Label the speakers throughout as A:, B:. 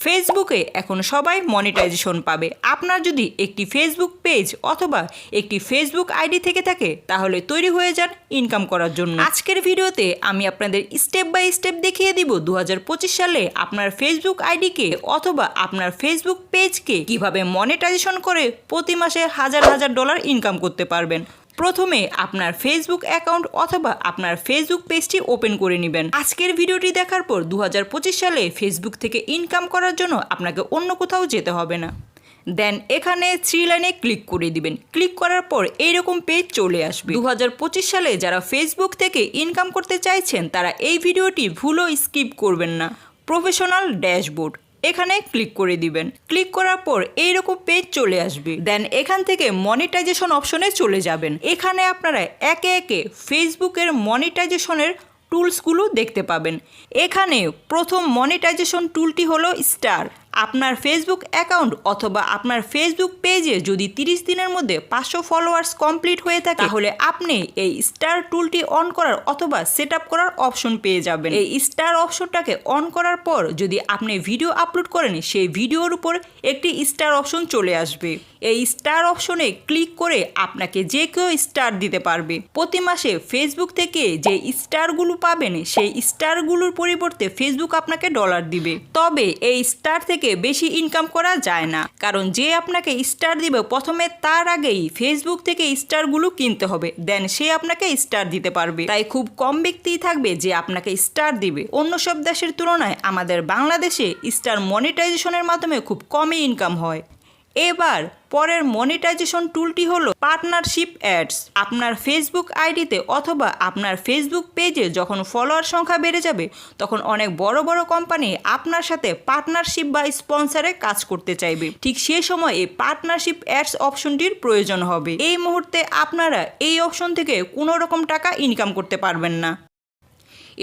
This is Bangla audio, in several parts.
A: ফেসবুকে এখন সবাই মনিটাইজেশন পাবে। আপনার যদি একটি ফেসবুক পেজ অথবা একটি ফেসবুক আইডি থেকে থাকে, তাহলে তৈরি হয়ে যান ইনকাম করার জন্য। আজকের ভিডিওতে আমি আপনাদের স্টেপ বাই স্টেপ দেখিয়ে দিব দু হাজার পঁচিশ সালে আপনার ফেসবুক আইডিকে অথবা আপনার ফেসবুক পেজকে কীভাবে মনিটাইজেশন করে প্রতি মাসে হাজার হাজার ডলার ইনকাম করতে পারবেন। প্রথমে আপনার ফেসবুক অ্যাকাউন্ট অথবা আপনার ফেসবুক পেজটি ওপেন করে নেবেন। আজকের ভিডিওটি দেখার পর দু হাজার পঁচিশ সালে ফেসবুক থেকে ইনকাম করার জন্য আপনাকে অন্য কোথাও যেতে হবে না। দেন এখানে থ্রি লাইনে ক্লিক করে দিবেন। ক্লিক করার পর এইরকম পেজ চলে আসবে। দু হাজার পঁচিশ সালে যারা ফেসবুক থেকে ইনকাম করতে চাইছেন, তারা এই ভিডিওটি ভুলও স্কিপ করবেন না। প্রফেশনাল ড্যাশবোর্ড এখানে ক্লিক করে দিবেন। ক্লিক করার পর এইরকম পেজ চলে আসবে। দেন এখান থেকে মনিটাইজেশন অপশনে চলে যাবেন। এখানে আপনারা একে একে ফেসবুকের মনিটাইজেশনের টুলসগুলো দেখতে পাবেন। এখানে প্রথম মনিটাইজেশন টুলটি হলো স্টার আপনার ফেসবুক অ্যাকাউন্ট অথবা আপনার ফেসবুক পেজে যদি তিরিশ দিনের মধ্যে পাঁচশো ফলোয়ার্স কমপ্লিট হয়ে থাকে, তাহলে আপনি এই স্টার টুলটি অন করার অথবা সেট করার অপশন পেয়ে যাবেন। এই স্টার অপশনটাকে অন করার পর যদি আপনি ভিডিও আপলোড করেন, সেই ভিডিওর উপর একটি স্টার অপশন চলে আসবে। এই স্টার অপশনে ক্লিক করে আপনাকে যে কেউ স্টার দিতে পারবে। প্রতি মাসে ফেসবুক থেকে যে স্টারগুলো পাবেন, সেই স্টারগুলোর পরিবর্তে ফেসবুক আপনাকে ডলার দিবে। তবে এই স্টার থেকে বেশি ইনকাম করা যায় না। কারণ যে আপনাকে স্টার দিবে, প্রথমে তার আগেই ফেসবুক থেকে স্টারগুলো কিনতে হবে। দেন সে আপনাকে স্টার দিতে পারবে। তাই খুব কম ব্যক্তিই থাকবে যে আপনাকে স্টার দিবে। অন্য সব দেশের তুলনায় আমাদের বাংলাদেশে স্টার মনিটাইজেশনের মাধ্যমে খুব কমই ইনকাম হয়। এবার পরের মনিটাইজেশন টুলটি হলো পার্টনারশিপ অ্যাডস আপনার ফেসবুক আইডিতে অথবা আপনার ফেসবুক পেজে যখন ফলোয়ার সংখ্যা বেড়ে যাবে, তখন অনেক বড় বড় কোম্পানি আপনার সাথে পার্টনারশিপ বা স্পন্সারে কাজ করতে চাইবে। ঠিক সেই সময় এই পার্টনারশিপ অ্যাডস অপশনটির প্রয়োজন হবে। এই মুহূর্তে আপনারা এই অপশন থেকে কোনো রকম টাকা ইনকাম করতে পারবেন না।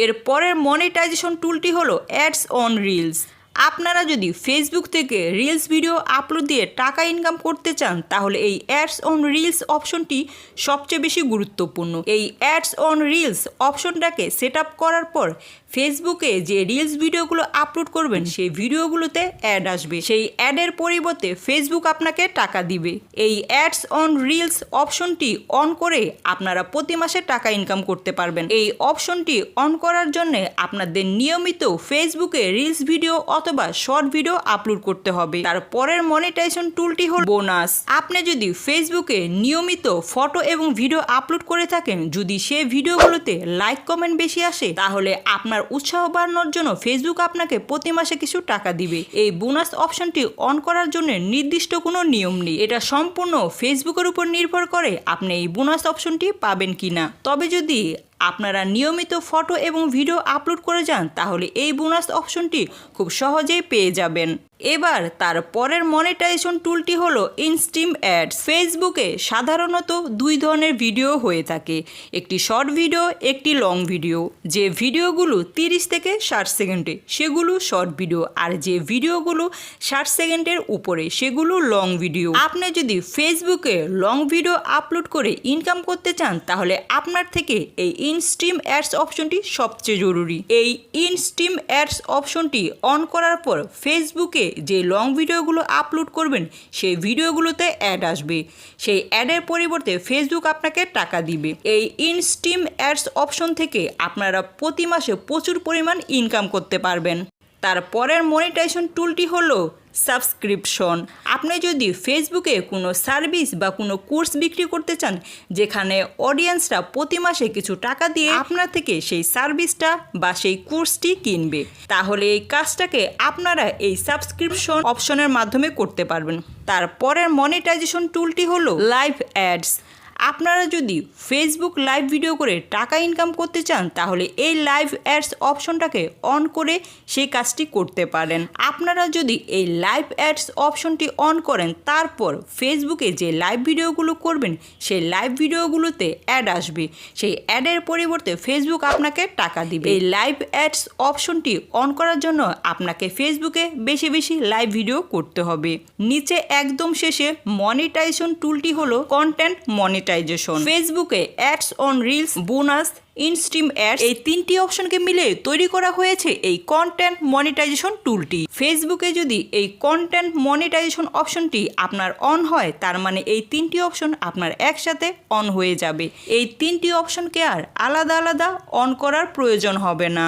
A: এর পরের মনিটাইজেশন টুলটি হলো অ্যাডস অন রিলস আপনারা যদি ফেসবুক থেকে রিলস ভিডিও আপলোড দিয়ে টাকা ইনকাম করতে চান, তাহলে এই অ্যাডস অন রিলস অপশনটি সবচেয়ে বেশি গুরুত্বপূর্ণ। এই অ্যাডস অন রিলস অপশনটাকে সেট আপ করার পর ফেসবুকে যে রিলস ভিডিওগুলো আপলোড করবেন, সেই ভিডিওগুলোতে অ্যাড আসবে। সেই অ্যাডের পরিবর্তে ফেসবুক আপনাকে টাকা দিবে। এই অ্যাডস অন রিলস অপশনটি অন করে আপনারা প্রতি মাসে টাকা ইনকাম করতে পারবেন। এই অপশনটি অন করার জন্য আপনাদের নিয়মিত ফেসবুকে রিলস ভিডিও অথবা শর্ট ভিডিও আপলোড করতে হবে। তার পরের মনিটাইজেশন টুলটি হল বোনাস আপনি যদি ফেসবুকে নিয়মিত ফটো এবং ভিডিও আপলোড করে থাকেন, যদি সেই ভিডিওগুলোতে লাইক কমেন্ট বেশি আসে, তাহলে আপনার উৎসাহ বাড়ানোর জন্য ফেসবুক আপনাকে প্রতি মাসে কিছু টাকা দিবে। এই বোনাস অপশনটি অন করার জন্য নির্দিষ্ট কোনো নিয়ম নেই। এটা সম্পূর্ণ ফেসবুকের উপর নির্ভর করে আপনি এই বোনাস অপশনটি পাবেন কিনা। তবে যদি আপনারা নিয়মিত ফটো এবং ভিডিও আপলোড করে যান, তাহলে এই বোনাস অপশনটি খুব সহজেই পেয়ে যাবেন। এবার তার পরের মনিটাইজেশন টুলটি হলো ইনস্টিম অ্যাডস ফেসবুকে সাধারণত দুই ধরনের ভিডিও হয়ে থাকে। একটি শর্ট ভিডিও একটি লং ভিডিও যে ভিডিওগুলো তিরিশ থেকে ষাট সেকেন্ডে, সেগুলো শর্ট ভিডিও আর যে ভিডিওগুলো ষাট সেকেন্ডের উপরে, সেগুলো লং ভিডিও আপনি যদি ফেসবুকে লং ভিডিও আপলোড করে ইনকাম করতে চান, তাহলে আপনার থেকে এই ইনস্ট্রিম অ্যাডস অপশনটি সবচেয়ে জরুরি। এই ইনস্ট্রিম অ্যাডস অপশনটি অন করার পর ফেসবুকে যে লং ভিডিওগুলো আপলোড করবেন, সেই ভিডিওগুলোতে অ্যাড আসবে। সেই অ্যাডের পরিবর্তে ফেসবুক আপনাকে টাকা দিবে। এই ইনস্টিম অ্যাডস অপশন থেকে আপনারা প্রতি মাসে প্রচুর পরিমাণ ইনকাম করতে পারবেন। তার পরের মনিটাইজেশন টুলটি হলো সাবস্ক্রিপশন আপনি যদি ফেসবুকে কোনো সার্ভিস বা কোনো কোর্স বিক্রি করতে চান, যেখানে অডিয়েন্সরা প্রতি মাসে কিছু টাকা দিয়ে আপনার থেকে সেই সার্ভিসটা বা সেই কোর্সটি কিনবে, তাহলে এই কাজটাকে আপনারা এই সাবস্ক্রিপশন অপশনের মাধ্যমে করতে পারবেন। তারপরের মনিটাইজেশন টুলটি হলো লাইভ অ্যাডস আপনারা যদি ফেসবুক লাইভ ভিডিও করে টাকা ইনকাম করতে চান, তাহলে এই লাইভ অ্যাডস অপশনটাকে অন করে সেই কাজটি করতে পারেন। আপনারা যদি এই লাইভ অ্যাডস অপশনটি অন করেন, তারপর ফেসবুকে যে লাইভ ভিডিওগুলো করবেন, সেই লাইভ ভিডিওগুলোতে অ্যাড আসবে। সেই অ্যাডের পরিবর্তে ফেসবুক আপনাকে টাকা দিবে। এই লাইভ অ্যাডস অপশনটি অন করার জন্য আপনাকে ফেসবুকে বেশি বেশি লাইভ ভিডিও করতে হবে। নিচে একদম শেষে মনিটাইজেশন টুলটি হলো কন্টেন্ট মনিটাইজ মনিটাইজেশন ফেসবুকে ads on reels bonus instream ads এই তিনটি অপশনকে মিলে তৈরি করা হয়েছে এই কন্টেন্ট মনিটাইজেশন টুলটি ফেসবুকে যদি এই কন্টেন্ট মনিটাইজেশন অপশনটি আপনার অন হয়, তার মানে এই তিনটি অপশন আপনার একসাথে অন হয়ে যাবে। এই তিনটি অপশনকে আর আলাদা আলাদা অন করার প্রয়োজন হবে না।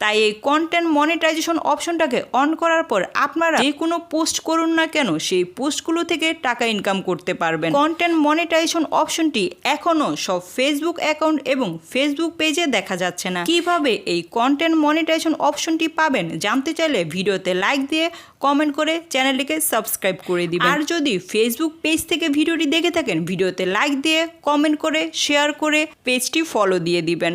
A: তাই এই কন্টেন্ট মনিটাইজেশন অপশনটাকে অন করার পর আপনারা যে কোনো পোস্ট করুন না কেন, সেই পোস্টগুলো থেকে টাকা ইনকাম করতে পারবেন। কন্টেন্ট মনিটাইজেশন অপশনটি এখনও সব ফেসবুক অ্যাকাউন্ট এবং ফেসবুক পেজে দেখা যাচ্ছে না। কীভাবে এই কন্টেন্ট মনিটাইজেশন অপশনটি পাবেন জানতে চাইলে ভিডিওতে লাইক দিয়ে কমেন্ট করে চ্যানেলটিকে সাবস্ক্রাইব করে দিবেন। আর যদি ফেসবুক পেজ থেকে ভিডিওটি দেখে থাকেন, ভিডিওতে লাইক দিয়ে কমেন্ট করে শেয়ার করে পেজটি ফলো দিয়ে দিবেন।